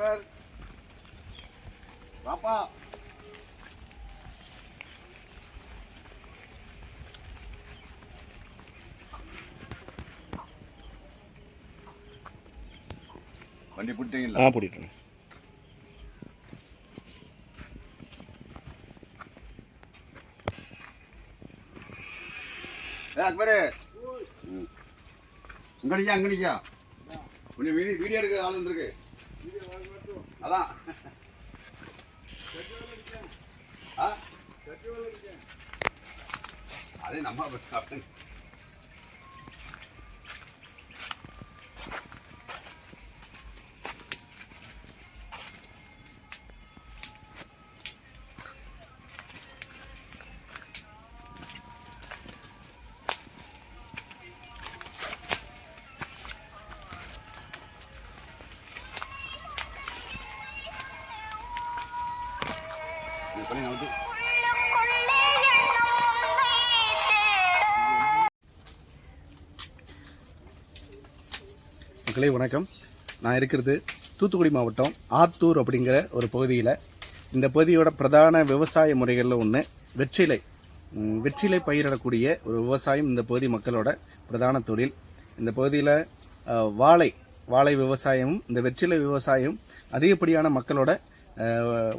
அக்பர் பாப்பா வண்டி பிடிட்டீங்களா ஆ பிடிக்கணும் ஏ அக்பரு. ம். இங்க நிக்கா அங்க நிக்கா கொஞ்சம் வீடியோ எடுக்க ஆள் இருக்கு அதான்? அதே நம்ம மக்களே வணக்கம். நான் இருக்கிறது தூத்துக்குடி மாவட்டம் ஆத்தூர் அப்படிங்கிற ஒரு பகுதியில். இந்த பகுதியோட பிரதான விவசாய முறைகளில் ஒன்று வெற்றிலை. வெற்றிலை பயிரிடக்கூடிய ஒரு விவசாயம் இந்த பகுதி மக்களோட பிரதான தொழில். இந்த பகுதியில் வாழை வாழை விவசாயமும் இந்த வெற்றிலை விவசாயம் அதிகப்படியான மக்களோட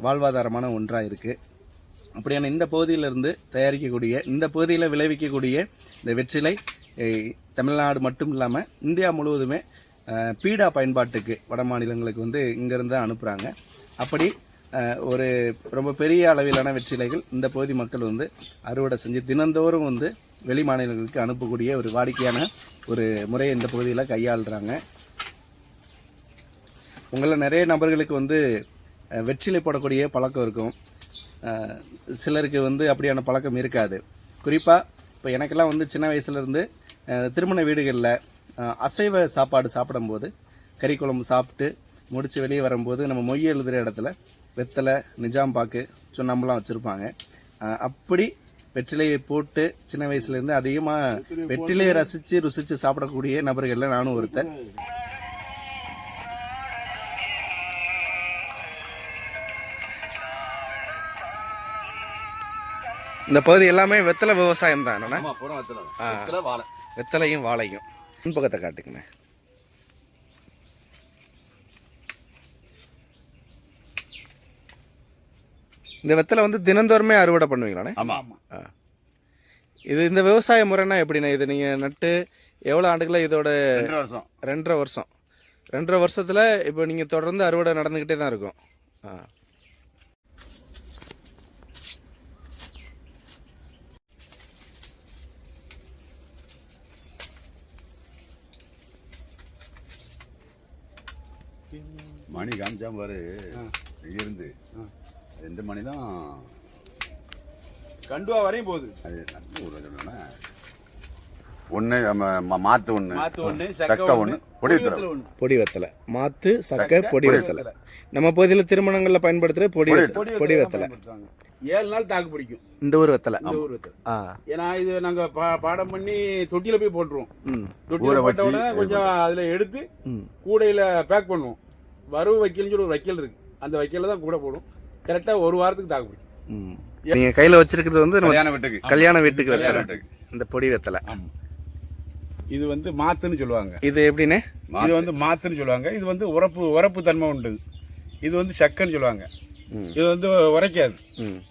வாழ்வாதாரமான ஒன்றாக இருக்குது அப்படியான இந்த பகுதியிலிருந்து தயாரிக்கக்கூடிய இந்த பகுதியில் விளைவிக்கக்கூடிய இந்த வெற்றிலை தமிழ்நாடு மட்டும் இல்லாமல் இந்தியா முழுவதுமே பீடா பயன்பாட்டுக்கு வட மாநிலங்களுக்கு வந்து இங்கேருந்து அனுப்புகிறாங்க அப்படி ஒரு ரொம்ப பெரிய அளவிலான வெற்றிலைகள் இந்த பகுதி மக்கள் வந்து அறுவடை செஞ்சு தினந்தோறும் வந்து வெளி மாநிலங்களுக்கு அனுப்பக்கூடிய ஒரு வாடிக்கையான ஒரு முறையை இந்த பகுதியில் கையாளுறாங்க. உங்களில் நிறைய நபர்களுக்கு வந்து வெற்றிலை போடக்கூடிய பழக்கம் இருக்கும். சிலருக்கு வந்து அப்படியான பழக்கம் இருக்காது. குறிப்பாக இப்போ எனக்கெல்லாம் வந்து சின்ன வயசுலேருந்து திருமண வீடுகளில் அசைவ சாப்பாடு சாப்பிடும்போது கறி குழம்பு சாப்பிட்டு முடித்து வெளியே வரும்போது நம்ம மொய் எழுதுகிற இடத்துல வெத்தலை நிஜாம் பாக்கு சுண்ணாம்புலாம் வச்சுருப்பாங்க. அப்படி வெற்றிலையை போட்டு சின்ன வயசுலேருந்து அதிகமாக வெற்றிலையை ரசித்து ருசித்து சாப்பிடக்கூடிய நபர்களில் நானும் ஒருத்தன். இந்த பகுதி எல்லாமே வெத்தலை விவசாயம் தான் என்னண்ணா? வெத்தலையும் வாழையும். முன்பக்கத்தை காட்டுங்கண்ணே. இந்த வெத்தலை வந்து தினந்தோறுமே அறுவடை பண்ணுவீங்களாண்ணே? ஆமா. இது இந்த விவசாய முறைனா எப்படிண்ணே? இது நீங்கள் நட்டு எவ்வளோ ஆண்டுகளாக இதோட ரெண்டு வருஷம். ரெண்டரை வருஷம். ரெண்டரை வருஷத்தில் இப்போ நீங்கள் தொடர்ந்து அறுவடை நடந்துக்கிட்டே தான் இருக்கும். ஆ. மணி காமிச்சா பாரு இருந்து ரெண்டு மணி தான் கண்டுவா வரையும் போகுது. அது சொன்னா ஒன்று மாத்து ஒன்று ஒண்ணு சக்க ஒன்று பொடி வெத்தலை. பொடி வெத்தலை. மாத்து சக்கை பொடி பொடி வெத்தலை. நம்ம பகுதியில் திருமணங்களில் பயன்படுத்துகிற பொடி பொடி வெத்தலை. ஏழு நாள் தாக்கு பிடிக்கும். இந்த ஊர் வெத்தலை. இந்த ஊர் வெத்தலை. ஏன்னா இது நாங்க பா- பாடம் பண்ணி தொட்டியில போய் போட்டுருவோம். தொட்டியில போட்ட உடனே கொஞ்சம் அதுல எடுத்து கூடையில பேக் பண்ணுவோம். வரவு வைக்கல்னு சொல்லி ஒரு வைக்கல் இருக்கு. அந்த வைக்கல தான் கூட போடும். கரெக்டா ஒரு வாரத்துக்கு தாக்கு பிடிக்கும். ம். நீங்க கையில வச்சிருக்கிறது வந்து நம்ம கல்யாண வீட்டுக்கு. கல்யாண வீட்டுக்கு வெத்தலை. வீட்டுக்கு. இந்த பொடி வெத்தலை. இது வந்து மாத்துன்னு சொல்லுவாங்க. இது எப்படின்னு? இது வந்து மாத்துன்னு சொல்லுவாங்க. இது வந்து உரப்பு உரப்பு தன்மை உண்டு. இது வந்து சக்கன்னு சொல்லுவாங்க. இது வந்து உரைக்காது. ம்.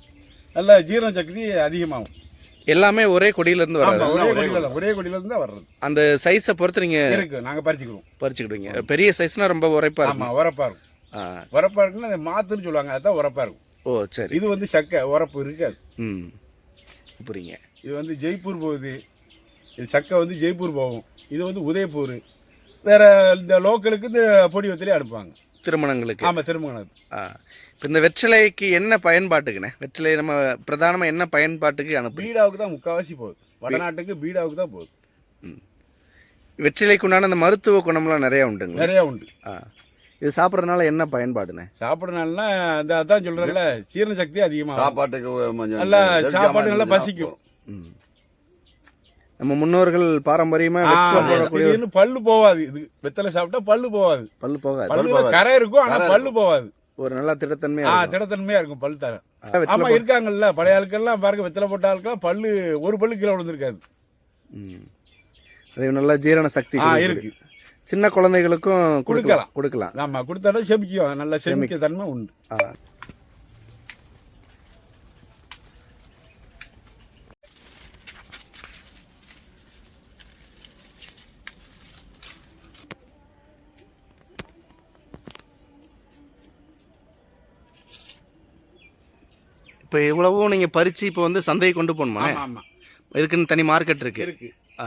நல்ல ஜீரண சக்தி அதிகமாகும். எல்லாமே ஒரே கொடியில இருந்து ஆமா, வராது ஒரே கொடியில ஒரே கொடியில இருந்து தான் வர்றது. அந்த சைஸை பொறுத்து நீங்க இருக்கு நாங்க பறிச்சுக்குவோம் பறிச்சுக்கிடுவீங்க. பெரிய சைஸ்னா ரொம்ப உரைப்பா ஆமா இருக்கும். உரப்பா இருக்கும். ஆ. உரப்பா இருக்குன்னா அது மாத்துன்னு சொல்லுவாங்க அதுதான் உரப்பா இருக்கும். ஓ சரி. இது வந்து சக்கை உரப்பு இருக்காது. ம். புரியுங்க. இது வந்து ஜெய்ப்பூர் போகுது. இது சக்கை வந்து ஜெய்ப்பூர் போகும். இது வந்து உதயபூர் வேற இந்த லோக்கலுக்கு இந்த பொடி வத்திலே அனுப்புவாங்க திருமணங்களுக்கு. ஆமா திருமணம் ஆ. இப்போ இந்த வெற்றிலைக்கு என்ன பயன்பாட்டுக்குண்ணே? வெற்றிலை நம்ம பிரதானமா என்ன பயன்பாட்டுக்கு அனுப்பி பீடாவுக்கு தான் முக்காவாசி போகுது. வடநாட்டுக்கு பீடாவுக்கு தான் போகுது. வெற்றிலைக்கு உண்டான அந்த மருத்துவ குணம்லாம் நிறைய உண்டுங்களா? நிறைய உண்டு. ஆ. இது சாப்பிட்றதுனால என்ன பயன்பாடுண்ணே? சாப்பிடணும்னா இந்த அதான் சொல்றேன்ல ஜீரண சக்தி அதிகமாக சாப்பாட்டுக்கு கொஞ்சம் நல்லா சாப்பாடு நல்லா பசிக்கும். ம். நம்ம முன்னோர்கள் பாரம்பரியமா பல்லு போவாது. இது வெத்தலை சாப்பிட்டா பல்லு போவாது. பல்லு போகாது. போகாது. கரை இருக்கும் ஆனா பல்லு போவாது. ஒரு நல்ல திடத்தன்மையா. திடத்தன்மையா இருக்கும் பல்லு தர. ஆமா இருக்காங்கல்ல பழைய ஆட்கள்லாம் பாருங்க வெத்தலை போட்ட ஆட்கள்லாம் பல்லு ஒரு பல்லு கீழே விழுந்திருக்காது. நல்ல ஜீரண சக்தி. இருக்கு. சின்ன குழந்தைகளுக்கும் கொடுக்கலாம். கொடுக்கலாம். கொடுக்கலாம். ஆமா கொடுத்தாலும் செமிக்கும் நல்ல செமிக்க தன்மை உண்டு. இப்போ இவ்வளவும் நீங்க பறிச்சு இப்போ வந்து சந்தைக்கு கொண்டு போகணுமா? இதுக்குன்னு தனி மார்க்கெட் இருக்கு. இருக்கு. ஆ.